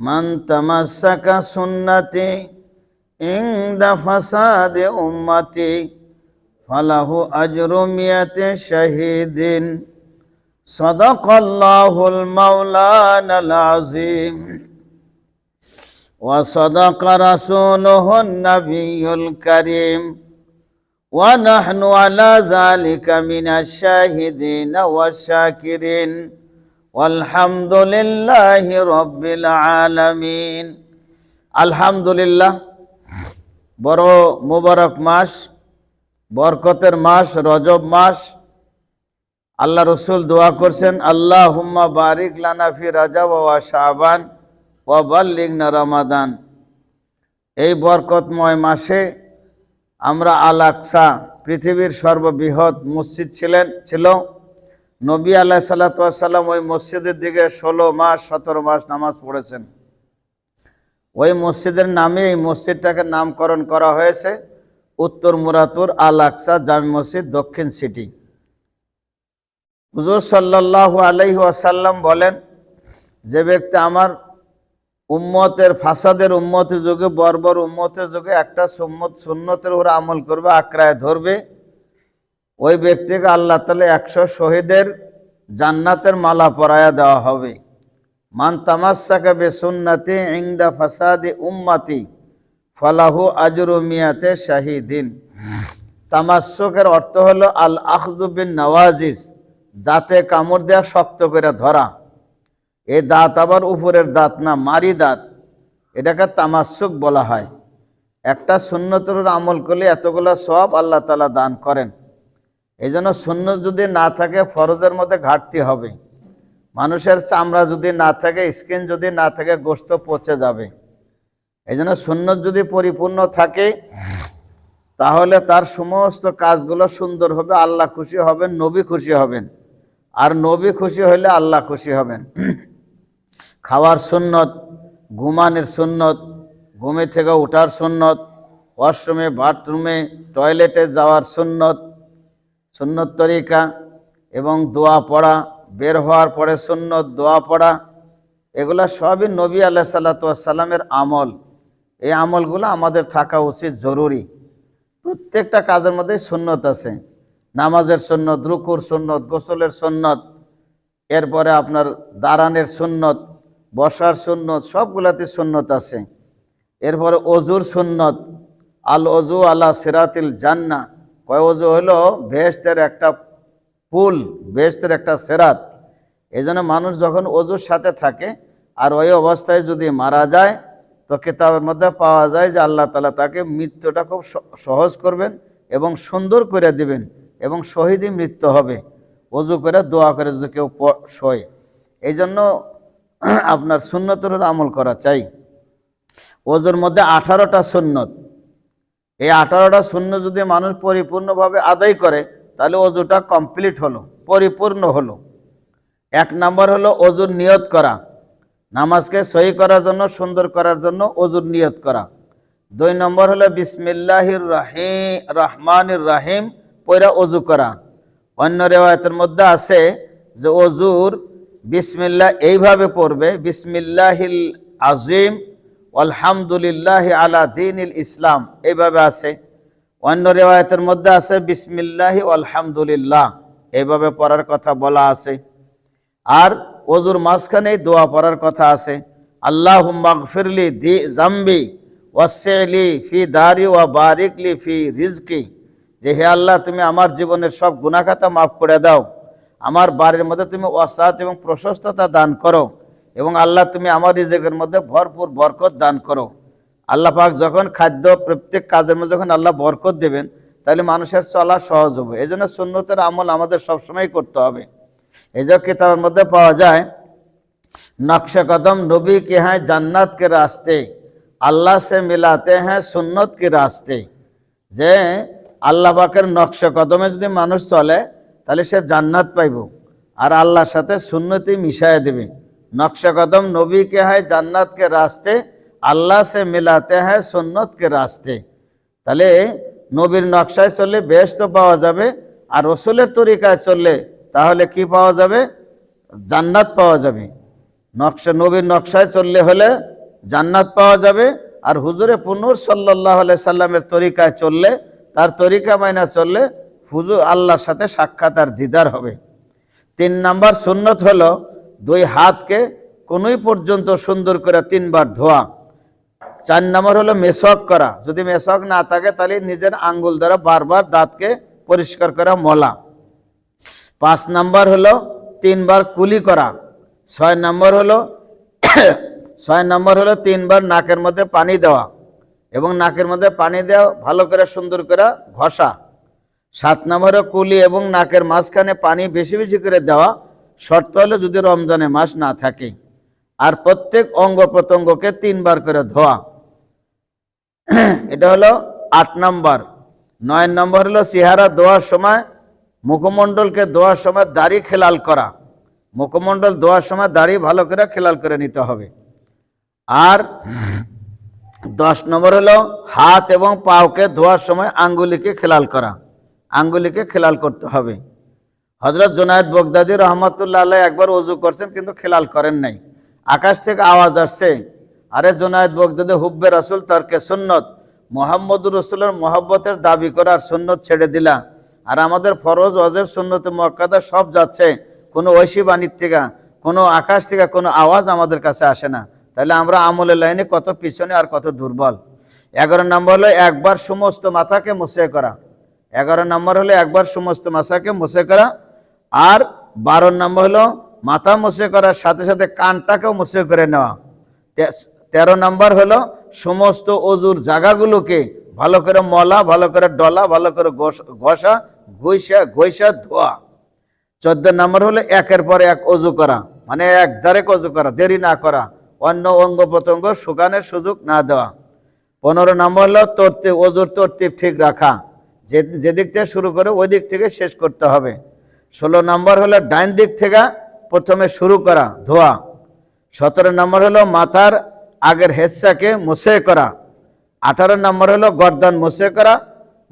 من تمسك سنتي عند فساد أمتي فله أجر مئة شهيد. صدق الله المولانا العظيم. وصدق رسوله النبي الكريم. ونحن على ذلك من الشاهدين والشاكرين. আলহামদুলিল্লাহ রব্বিল আলামিন। আলহামদুলিল্লাহ, বড় মুবারক মাস, বরকতের মাস, রজব মাস। আল্লাহ রসুল দোয়া করছেন আল্লাহ হুম্মা বারিক লানাফি রাজা বাবা শাহবান ওয়াবাল্লিগনা রমাদান। এই বরকতময় মাসে আমরা আলাকসা পৃথিবীর সর্ববৃহৎ মসজিদ ছিলেন, ছিল। নবী আল্লাহ সাল্লাতাম ওই মসজিদের দিকে ষোলো মাস, সতেরো মাস নামাজ পড়েছেন। ওই মসজিদের নামে এই মসজিদটাকে নামকরণ করা হয়েছে উত্তর মুরাতুর আল আকসা জামি মসজিদ, দক্ষিণ সিটি। হুজুর সাল্লাহ আলাইহি ওয়াসাল্লাম বলেন, যে ব্যক্তি আমার উম্মতের, ফাসাদের উম্মতের যুগে, বর্বর উম্মতের যুগে একটা সুম্মত, সুন্নতের উপরে আমল করবে আক্রায় ধরবে ওই ব্যক্তিকে আল্লাহ তালে একশো শহীদের জান্নাতের মালা পরায়া দেওয়া হবে। মান তামাশাকে বে সুন্নতি ইংদা ফাসাদি উম্মাতি, ফলাহু আজরু মিয়াতে শাহিদিন। তামাশকের অর্থ হলো আল আখজুবিন নওয়াজিজ, দাঁতে কামড় দেয়া শক্ত করে ধরা। এই দাঁত আবার উপরের দাঁত না, মারি দাঁত। এটাকে তামাশক বলা হয়। একটা সুন্নতর আমল করলে এতগুলো সব আল্লাহ তালা দান করেন। এই জন্য শূন্য যদি না থাকে, ফরজের মধ্যে ঘাটতি হবে। মানুষের চামড়া যদি না থাকে, স্কিন যদি না থাকে, গোস্ত পচে যাবে। এই জন্য শূন্য যদি পরিপূর্ণ থাকে, তাহলে তার সমস্ত কাজগুলো সুন্দর হবে, আল্লাহ খুশি হবেন, নবী খুশি হবেন। আর নবী খুশি হলে আল্লাহ খুশি হবেন। খাওয়ার সুন্নত, ঘুমানের সুন্নত ঘুমে থেকে ওঠার সুন্নত, ওয়াশরুমে, বাথরুমে, টয়লেটে যাওয়ার সুন্নত সুন্নত তরিকা এবং দোয়া পড়া, বের হওয়ার পরে সুন্নত, দোয়া পড়া, এগুলা সবই নবী আল্লাহ সাল্লাতামের আমল। এই আমলগুলো আমাদের থাকা উচিত, জরুরি। প্রত্যেকটা কাজের মধ্যে সুন্নত আছে। নামাজের সুন্নত, রুকুর সুন্নত, গোসলের সুন্নত, এরপরে আপনার দাঁড়ানের সুন্নত, বসার সুন্নত, সবগুলাতে সুন্নত আছে। এরপরে অজুর সুন্নত আল অজু আল্লাহ সিরাতিল জান্না কয় অজু হলো? ভেস্তের একটা পুল ভেস্তের একটা সেরাত। এই জন্য মানুষ যখন অজুর সাথে থাকে আর ওই অবস্থায় যদি মারা যায়, তো কেতাবের মধ্যে পাওয়া যায় যে আল্লাহ তালা তাকে মৃত্যুটা খুব সহজ করবেন এবং সুন্দর করে দিবেন এবং শহীদই মৃত্যু হবে। অজু করে দোয়া করে যদি কেউ শোয়। এই জন্য আপনার সুন্নতের আমল করা চাই। ওজুর মধ্যে আঠারোটা সুন্নত। এই আঠারোটা শূন্য যদি মানুষ পরিপূর্ণভাবে আদায় করে, তাহলে অজুটা কমপ্লিট হলো, পরিপূর্ণ হলো। এক নম্বর হলো অজুর নিয়ত করা। নামাজকে সহি করার জন্য, সুন্দর করার জন্য অজুর নিয়ত করা। দুই নম্বর হলো বিসমিল্লাহির রাহি রহমানির রাহিম পয়রা অজু করা। অন্য রেওয়ায়তের মধ্যে আছে যে অজুর বিসমিল্লাহ এইভাবে পড়বে, বিসমিল্লাহিল আজিম আলহামদুলিল্লাহ আলা দিন ইসলাম। এইভাবে আছে। অন্য রেওয়ায়তের মধ্যে আছে, বিসমিল্লাহ আলহামদুলিল্লাহ এইভাবে পড়ার কথা বলা আছে। আর অজুর মাঝখানেই দোয়া পড়ার কথা আছে। আল্লাহ মাগফিরলি দি জাম্বি ওয়াসেলি ফি দারি, ওয়া বারিকলি ফি রিজকি। যে হে আল্লাহ, তুমি আমার জীবনের সব গুণাখাতা মাফ করে দাও। আমার বাড়ির মধ্যে তুমি অসাত এবং প্রশস্ততা দান করো। এবং আল্লাহ তুমি আমার রিজেকের মধ্যে ভরপুর বরকত দান করো। আল্লাহ পাক যখন খাদ্য প্রত্যেক কাজের মধ্যে যখন আল্লাহ বরকত দেবেন, তাহলে মানুষের চলা সহজ হবে। এই জন্য সুন্নতের আমল আমাদের সবসময় করতে হবে। এই যে কিতাবের মধ্যে পাওয়া যায়, নকশা কদম নবী কে হ্যাঁ জান্নাত কে রাস্তে, আল্লাহ সে মিলাতে হ্যাঁ সুন্নত কে রাস্তে। যে আল্লাহ পাকের নকশা কদমে যদি মানুষ চলে, তাহলে সে জান্নাত পাইব। আর আল্লাহর সাথে সুন্নতি মিশাইয়া দেবে। নকশা কদম নবী কে হয় জান্নাত কে রাস্তে, আল্লাহ সে মিলাতে হ্যাঁ সুন্নত কে রাস্তে। তাহলে নবীর নকশায় চললে বেশ তো পাওয়া যাবে, আর রসুলের তরিকায় চললে তাহলে কি পাওয়া যাবে? জান্নাত পাওয়া যাবে। নকশা, নবীর নকশায় চললে হলে জান্নাত পাওয়া যাবে, আর হুজুরে পুনুর সাল্লাহ সাল্লামের তরিকায় চললে, তার তরিকা মাইনা চললে হুজুর আল্লাহর সাথে সাক্ষাৎ আর দিদার হবে। তিন নাম্বার সুন্নত হলো দুই হাতকে কোনোই পর্যন্ত সুন্দর করে তিনবার ধোয়া। চার নম্বর হলো মেশক করা। যদি মেশক না থাকে, তাহলে নিজের আঙ্গুল দ্বারা বারবার দাঁতকে পরিষ্কার করা মলা। পাঁচ নাম্বার হলো তিনবার কুলি করা। ছয় নম্বর হলো ছয় নম্বর হলো তিনবার নাকের মধ্যে পানি দেওয়া এবং নাকের মধ্যে পানি দেওয়া, ভালো করে সুন্দর করে ঘষা। সাত নম্বরে কুলি এবং নাকের মাঝখানে পানি বেশি বেশি করে দেওয়া শর্ত হলে যদি রমজানে মাস না থাকে, আর প্রত্যেক অঙ্গ প্রত্যঙ্গকে তিনবার করে ধোয়া, এটা হলো আট নম্বর। নয় নম্বর হলো চেহারা ধোয়ার সময়, মুখমণ্ডলকে ধোয়ার সময় দাড়ি খেলাল করা। মুখমণ্ডল ধোয়ার সময় দাড়ি ভালো করে খেলাল করে নিতে হবে। আর দশ নম্বর হলো হাত এবং পাওকে ধোয়ার সময় আঙ্গুলিকে খেলাল করা। আঙ্গুলিকে খেলাল করতে হবে। হজরত জোনায়দ বগদাদি রহমতুল্লাহ আল্লাহ একবার অজু করছেন কিন্তু খেলাল করেন নাই। আকাশ থেকে আওয়াজ আসছে, আরে জোনায়দ বগদাদি, হুব্বে রাসুল, তর্কে সুন্নত। মোহাম্মদুর রসুলের মহব্বতের দাবি করার সুন্নত ছেড়ে দিলা। আর আমাদের ফরজ অজেব সুন্নত মক্কাদা সব যাচ্ছে। কোনো ঐশী বাণীর থেকে কোনো আকাশ থেকে কোনো আওয়াজ আমাদের কাছে আসে না। তাহলে আমরা আমলের লাইনে কত পিছনে আর কত দুর্বল? এগারো নম্বর হলো, একবার সমস্ত মাথাকে মুছে করা। এগারো নম্বর হলো, একবার সমস্ত মাথাকে মুছে করা। আর বারো নম্বর হলো, মাথা মুছে করার সাথে সাথে কানটাকেও মুছে করে নেওয়া। তেরো নম্বর হলো, সমস্ত অজুর জায়গাগুলোকে ভালো করে মলা, ভালো করে ডলা, ভালো করে ঘষা ঘষা ঘইসা ধোয়া। চোদ্দ নম্বর হলো, একের পর এক অজু করা। মানে এক ধারে অজু করা, দেরি না করা। অন্য অঙ্গ প্রত্যঙ্গ শুকানোর সুযোগ না দেওয়া। পনেরো নম্বর হলো তরতিব অজুর তরতিব ঠিক রাখা। যে, যেদিক থেকে শুরু করে ওই দিক থেকে শেষ করতে হবে। ষোলো নম্বর হলো ডাইন দিক থেকে প্রথমে শুরু করা, ধোয়া। সতেরো নম্বর হলো মাথার আগের হেসাকে মুছে করা। আঠারো নম্বর হলো গর্দান মুছে করা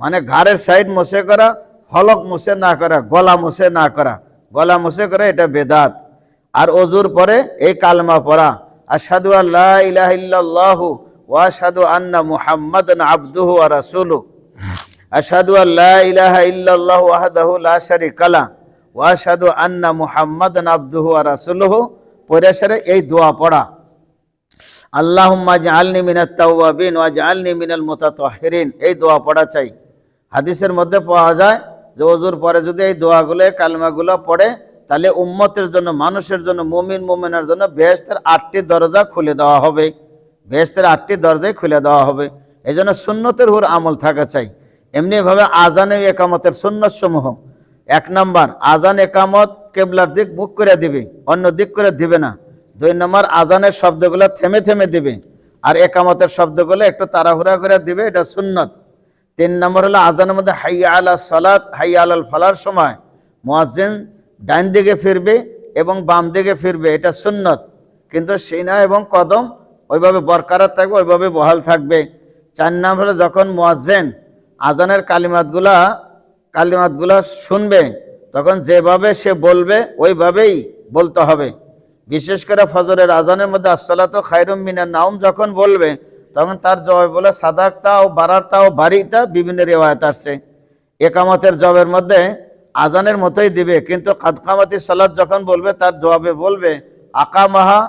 মানে ঘাড়ের সাইড মুছে করা, হলক মুছে না করা, গলা মুছে না করা। গলা মুছে করা, এটা বেদাত। আর অজুর পরে এই কালমা পড়া আসাদু আল্লাহ ইলাহ ইল্লাল্লাহু ওয়া আশহাদু আন্না মুহাম্মাদান আবদুহু ওয়া রাসূলুহু। আশহাদু আল্লাহ ইলাহা ইল্লাল্লাহু লা শারীকা লা ওয়া আশহাদু আন্না মুহাম্মাদান আবদুহু রাসূলুহু। পরে সেরে এই দোয়া পড়া। আল্লাহুম্মা জাআলনি মিনাত তাওয়াবিন ওয়া জাআলনি মিনাল মুতাতাহহিরিন এই দোয়া পড়া চাই। হাদিসের মধ্যে পাওয়া যায় যে ওজুর পরে যদি এই দোয়াগুলো, কালমাগুলো পড়ে, তাহলে উম্মতের জন্য, মানুষের জন্য, মুমিন, মুমিনের জন্য বেহেস্তের আটটি দরজা খুলে দেওয়া হবে। বেহেস্তের আটটি দরজাই খুলে দেওয়া হবে। এই জন্য সুন্নতের হুর আমল থাকা চাই। এমনিভাবে আজানে একামতের সুন্নত সমূহ এক নম্বর, আজান একামত কেবলার দিক মুখ করে দিবে, অন্য দিক করে দিবে না। দুই নম্বর, আজানের শব্দগুলো থেমে থেমে দিবে, আর একামতের শব্দগুলো একটু তাড়াহুড়া করে দিবে, এটা সুন্নত। তিন নম্বর হলো আজানের মধ্যে হাইয়া আলা সালাত, হাইয়া আলাল ফালার সময় মুয়াজ্জিন ডাইন দিকে ফিরবে এবং বাম দিকে ফিরবে, এটা সুন্নত। কিন্তু সিনা এবং কদম ওইভাবে বরকরার থাকবে, ওইভাবে বহাল থাকবে। চার নম্বর হলো যখন মুয়াজ্জিন আজানের কালিমাতগুলা কালিমাতগুলা শুনবে, তখন যেভাবে সে বলবে, ওইভাবেই বলতে হবে। বিশেষ করে ফজরের আজানের মধ্যে আসসালাত খাইরুম মিনার নাউম যখন বলবে, তখন তার জবাব বলে সাদাকতা ও বারারতা ও বাড়িটা বিভিন্ন রেওয়ায়ত আসছে। একামতের জবের মধ্যে আজানের মতোই দিবে, কিন্তু কাদকামাতি সালাদ যখন বলবে, তার জবাবে বলবে, আকামাহা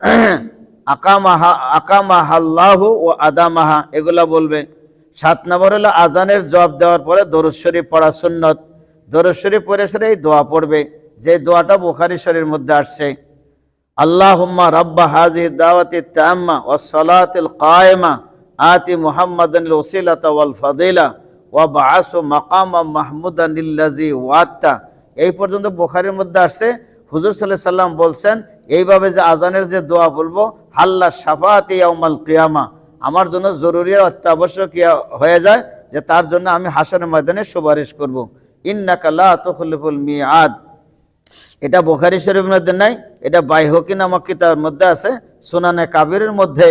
আকামাহা, আকামাহাল্লাহু ও আদামাহা, এগুলা বলবে। সাত নম্বর হলো আজানের জবাব দেওয়ার পরে দরুদ শরীফ পড়া সুন্নত। দরুদ শরীফ পড়ে সেরে এই দোয়া পড়বে। যে দোয়াটা বুখারি শরীর মধ্যে আসছে, আল্লাহুম্মা রাব্বা হাযিহি দাওয়াতি তাম্মা ওয়াস সালাতিল কায়েমা, আতি মুহাম্মাদান ওসিলাতা ওয়াল ফাদিলা, ওয়া বাআসু মাকামা মাহমুদান লিল্লাযী ওয়াত্তা। এই পর্যন্ত বুখারীর মধ্যে আসছে, হুজুর আলাইহি সাল্লাম বলছেন, এইভাবে যে আজানের যে দোয়া বলব, হাল্লা শাফাতি ইয়াউমাল কিয়ামা আমার জন্য জরুরি অত্যাবশ্যকীয় হয়ে যায় যে তার জন্য আমি হাসনের ময়দানে সুপারিশ করব। ইন্নাকাল্লা আতফুল মিয়াদ। এটা বোখারি শরীফের মধ্যে নাই, এটা বাইহকি নামক কিতাবের মধ্যে আছে, সুনানে কাবিরের মধ্যে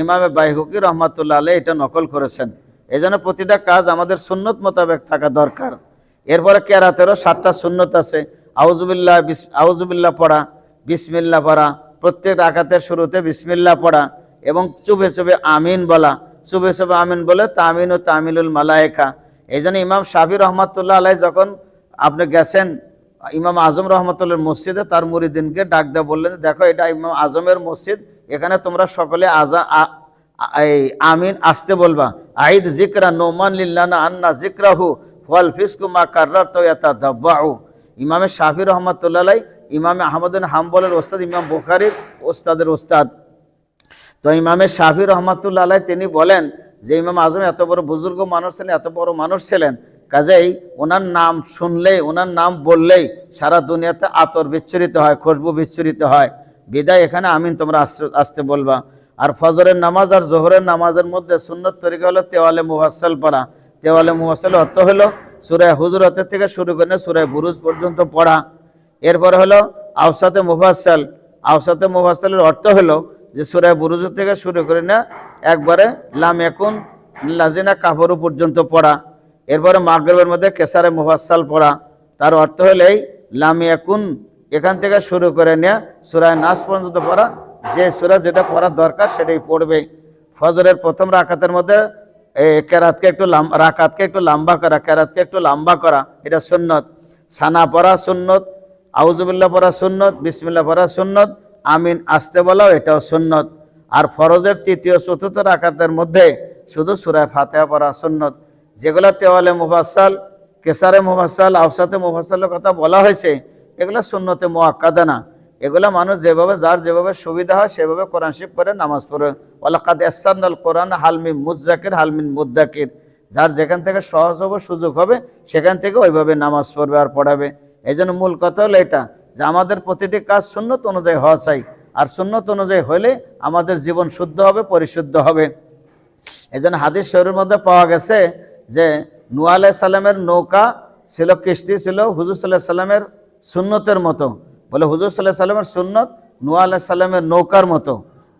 ইমামে বাইহকি রহমাতুল্লাহ আলাই এটা নকল করেছেন। এই জন্য প্রতিটা কাজ আমাদের সুন্নত মোতাবেক থাকা দরকার। এরপরে কেরাতেরও সাতটা সুন্নত আছে। আউজুবিল্লাহ বিস আউজুবিল্লাহ পড়া বিসমিল্লা পড়া, প্রত্যেক আকাতের শুরুতে বিসমিল্লা পড়া এবং চুপে চুপে আমিন বলা, চুপে চুপে আমিন বলে তামিন ও তামিলুল মালায়েকা। এই জন্য ইমাম শাবির রহমাতুল্লাহ আলাই যখন আপনি গেছেন, ইমাম আজম রহমতুল্লাহ মসজিদে, তার মুরিদিনকে ডাক দেওয়া বললেন দেখো, এটা ইমাম আজমের মসজিদ, এখানে তোমরা সকলে আজা এই আমিন আসতে বলবা। আইদ জিকরা নোমান লিল্লানা আন্না জিকরাহু ফল ফিসকু মা কার্রার তো এতা দাব্বাউ ইমামে শাফি রহমতুল্লাহ ইমামে আহমদিন হাম্বলের ওস্তাদ, ইমাম বুখারির ওস্তাদের ওস্তাদ। তো ইমামে শাফি রহমাতুল্লাহ আলাই তিনি বলেন যে ইমাম আজম এত বড় বুজুর্গ মানুষ ছিলেন, এত বড় মানুষ ছিলেন, কাজেই ওনার নাম শুনলেই, ওনার নাম বললেই সারা দুনিয়াতে আতর বিচ্ছুরিত হয়, খুশবু বিচ্ছুরিত হয়। বিদায় এখানে, আমিন, তোমরা আসতে বলবা। আর ফজরের নামাজ আর জোহরের নামাজের মধ্যে সুন্নত তরিকা হলো তেওয়ালে মুহাসসাল পড়া। তেওয়ালে মুহাসসাল অর্থ হলো সুরায় হুজুরতের থেকে শুরু করে সুরায় বুরুজ পর্যন্ত পড়া। এরপরে হলো আওসাতে মুফাসসাল। আওসাতে মুফাসসালের অর্থ হলো যে সুরায় বুরুজ থেকে শুরু করে না, একবারে লাম এখন লাজিনা কাপড় পর্যন্ত পড়া। এরপরে মাগরেবের মধ্যে কেসারে মুফাসসাল পড়া। তার অর্থ হলো এই লাম এখন এখান থেকে শুরু করে নেয়া সুরায় নাস পর্যন্ত পড়া। যে সুরা যেটা পড়ার দরকার সেটাই পড়বে ফজরের প্রথম রাকাতের মধ্যে কেরাতকে একটু রাকাতকে একটু লম্বা করা, কেরাতকে একটু লম্বা করা, এটা সুন্নত। সানা পড়া সুন্নত আউজুবিল্লাহ পড়া সুন্নত, বিসমিল্লাহ পড়া সুন্নত আমিন আসতে বলাও, এটাও সুন্নত। আর ফরজের তৃতীয়, চতুর্থ রাকাতের মধ্যে শুধু সুরায় ফাতেহা পড়া সুন্নত। যেগুলো তেওয়ালে মুফাসসাল, কেসারে মুফাসসাল আফসাতে মুফাসসালের কথা বলা হয়েছে, এগুলো সুন্নতে মোয়াক্কাদা না। এগুলো মানুষ যেভাবে, যার যেভাবে সুবিধা হয়, সেভাবে কোরআন শিব করে নামাজ পড়ে। ওলাকাদ এসান্নাল কোরআন হালমিন মুজাকির হালমিন মুদ্দাকির। যার যেখান থেকে সহজ হবে, সুযোগ হবে, সেখান থেকে ওইভাবে নামাজ পড়বে আর পড়াবে। এই মূল কথা হলো এটা। যে আমাদের প্রতিটি কাজ সুন্নত অনুযায়ী হওয়া চাই। আর সুন্নত অনুযায়ী হলে আমাদের জীবন শুদ্ধ হবে, পরিশুদ্ধ হবে। এই জন্য হাদিস শরীর মধ্যে পাওয়া গেছে যে নুয়া আলাহ সাল্লামের নৌকা ছিল কিস্তি ছিল হুজুর সাল্লাহ সাল্লামের সুন্নতের মতো। বলে হুজুর সাল্লাহ সাল্লামের সুন্নত নুয়া আলাহ সাল্লামের নৌকার মতো।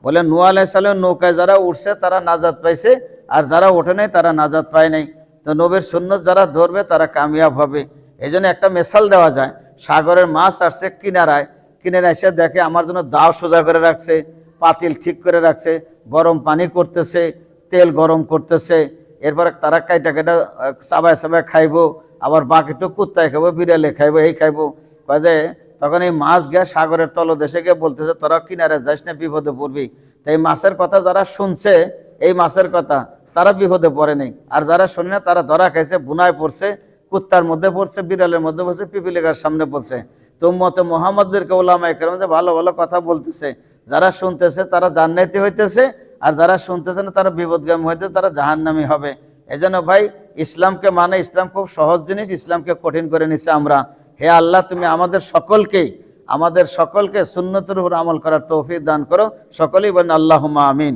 বলে নুয়া আলাহ সাল্লামের নৌকায় যারা উঠছে তারা নাজাত পাইছে, আর যারা ওঠে নাই তারা নাজাত পায় নাই। তো নবীর সুন্নত যারা ধরবে তারা কামিয়াব হবে। এই একটা মেশাল দেওয়া যায় সাগরের মাছ আসছে কিনারায়। কিনারে এসে দেখে আমার জন্য দাও সোজা করে রাখছে, পাতিল ঠিক করে রাখছে, গরম পানি করতেছে, তেল গরম করতেছে। এরপরে তারা কাইটা কাইটা চাবায় চাবায় খাইবো, আবার বাকিটুকু কুত্তায় খাব বিড়ালে খাইবো, এই খাইবো। যে, তখন এই মাছ গিয়ে সাগরের তলদেশে গিয়ে বলতেছে, তোরা কিনারে যাস না, বিপদে পড়বি। তো এই মাছের কথা যারা শুনছে, এই মাছের কথা, তারা বিপদে পড়ে নেই। আর যারা শুনে না, তারা ধরা খাইছে, বুনায় পড়ছে কুত্তার মধ্যে পড়ছে, বিড়ালের মধ্যে পড়ছে, পিপিলিকার সামনে পড়ছে। তো মতে মোহাম্মদদেরকে ওলামা একরাম যে ভালো ভালো কথা বলতেছে। যারা শুনতেছে তারা জান্নাতি হইতেছে, আর যারা শুনতেছে না তারা বিপদগামী হইতে তারা জাহান্নামী হবে। এজন্য ভাই, ইসলামকে মানে ইসলাম খুব সহজ জিনিস, ইসলামকে কঠিন করে নিছে আমরা। হে আল্লাহ, তুমি আমাদের সকলকেই আমাদের সকলকে সুন্নতের উপর আমল করার তৌফিক দান করো। সকলেই বলেন আল্লাহ আমিন।